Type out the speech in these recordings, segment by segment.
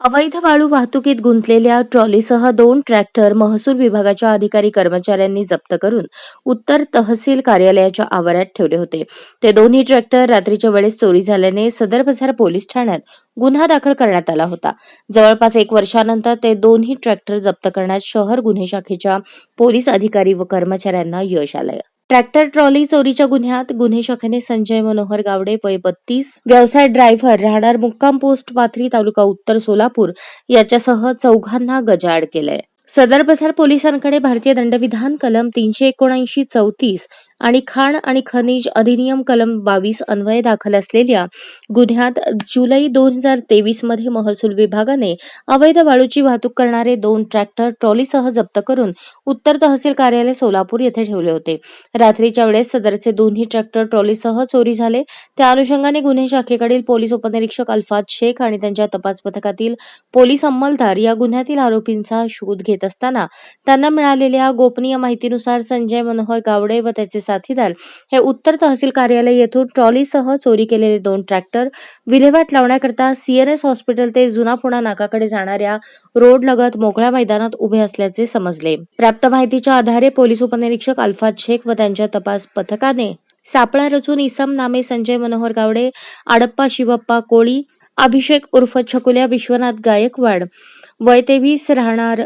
अवैध वाळू वाहतुकीत गुंतलेल्या ट्रॉलीसह दोन ट्रॅक्टर महसूल विभागाच्या अधिकारी कर्मचाऱ्यांनी जप्त करून उत्तर तहसील कार्यालयाच्या आवारात ठेवले होते. ते दोन्ही ट्रॅक्टर रात्रीच्या वेळेस चोरी झाल्याने सदर बाजार पोलीस ठाण्यात गुन्हा दाखल करण्यात आला होता. जवळपास एक वर्षानंतर ते दोन्ही ट्रॅक्टर जप्त करण्यात शहर गुन्हे शाखेच्या पोलीस अधिकारी व कर्मचाऱ्यांना यश आलंय. ट्रॅक्टर ट्रॉली चोरीच्या गुन्ह्यात गुन्हे शाखेने संजय मनोहर गावडे वय बत्तीस व्यवसाय ड्रायव्हर राहणार मुक्काम पोस्ट पाथरी तालुका उत्तर सोलापूर याच्यासह चौघांना गजाआड केलंय. सदर बसार पोलिसांकडे भारतीय दंडविधान कलम तीनशे एकोणऐंशी चौतीस आणि खाण आणि खनिज अधिनियम कलम बावीस अन्वये दाखल असलेल्या गुन्ह्यात जुलै दोन हजार तेवीसमध्ये महसूल विभागाने अवैध वाळूची वाहतूक करणारे दोन ट्रॅक्टर ट्रॉलीसह जप्त करून उत्तर तहसील कार्यालय सोलापूर येथे ठेवले होते. रात्रीच्या वेळेस सदरचे दोन्ही ट्रॅक्टर ट्रॉलीसह चोरी झाले. त्या अनुषंगाने गुन्हे शाखेकडील पोलीस उपनिरीक्षक अल्फाज शेख आणि त्यांच्या तपास पथकातील पोलीस अंमलदार या गुन्ह्यातील आरोपींचा शोध घेत असताना त्यांना मिळालेल्या गोपनीय माहितीनुसार संजय मनोहर गावडे व त्याचे साथीदार. हे उत्तर तहसील कार्यालय येथून ट्रॉलीसह चोरी केलेले दोन ट्रॅक्टर विल्हेवाट लावण्याकरता सीएनएस हॉस्पिटल ते जुना पुणा नाकाकडे जाणाऱ्या रोड लगत मोकळ्या मैदानात उभे असल्याचे समजले. प्राप्त माहितीच्या आधारे पोलीस उपनिरीक्षक अल्फाज शेख व त्यांच्या तपास पथकाने सापळा रचून इसम नामे संजय मनोहर गावडे आडप्पा शिवप्पा कोळी अभिषेक उर्फ छकुल्या विश्वनाथ गायकवाड वय तेवीस राहणार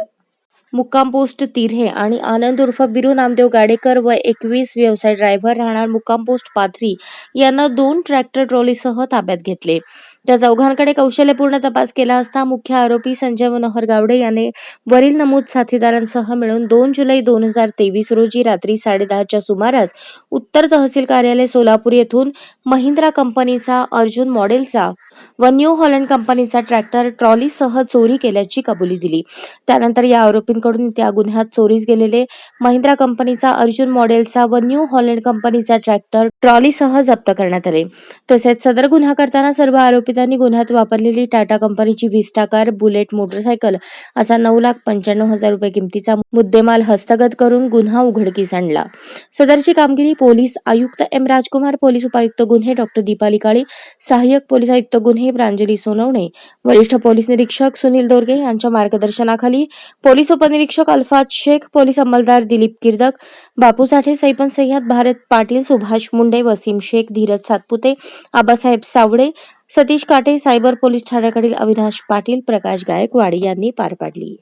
मुक्काम पोस्ट तिऱ्हे आणि आनंद उर्फ बिरू नामदेव गाडेकर व एकवीस व्यवसाय ड्रायव्हर राहणार मुक्काम पोस्ट पाथरी यांना दोन ट्रॅक्टर ट्रॉलीसह ताब्यात घेतले. त्या चौघांकडे कौशल्यपूर्ण तपास केला असता मुख्य आरोपी संजय मनोहर गावडे याने वरील नमूद साथीदारांसह मिळून दोन जुलै दोन हजार तेवीस रोजी रात्री साडेदहाच्या सुमारास उत्तर तहसील कार्यालय सोलापूर येथून महिंद्रा कंपनीचा अर्जुन मॉडेलचा व न्यू हॉलंड कंपनीचा ट्रॅक्टर ट्रॉलीसह चोरी केल्याची कबुली दिली. त्यानंतर या आरोपी आरोपींकडून त्या गुन्ह्यात चोरीस गेलेले. महिंद्रा कंपनीचा अर्जुन मॉडेलचा व न्यू हॉलंड कंपनीचा ट्रॅक्टर ट्रॉलीसह जप्त करण्यात आले. तसेच सदर गुन्हा करताना सर्व आरोपितांनी गुन्ह्यात वापरलेली टाटा कंपनीची विस्टा कार बुलेट मोटरसायकल असा नऊ लाख पंच्याण्णव हजार रुपये किमतीचा मुद्देमाल हस्तगत करून गुन्हा उघडकीस आणला. सदरची कामगिरी पोलीस आयुक्त एम. राजकुमार पोलीस उपायुक्त गुन्हे डॉक्टर दीपाली काळे सहाय्यक पोलीस आयुक्त गुन्हे प्रांजली सोनवणे वरिष्ठ पोलीस निरीक्षक सुनील दोरगे यांच्या मार्गदर्शनाखाली पोलीस उप उपनिरीक्षक अल्फाज शेख पोलीस अंमलदार दिलीप किर्दक बापू साठे सैपन सह्याद भारत पाटील सुभाष मुंडे वसीम शेख धीरज सातपुते आबासाहेब सावडे सतीश काटे सायबर पोलीस ठाण्याकडील अविनाश पाटील प्रकाश गायकवाड यांनी पार पाडली.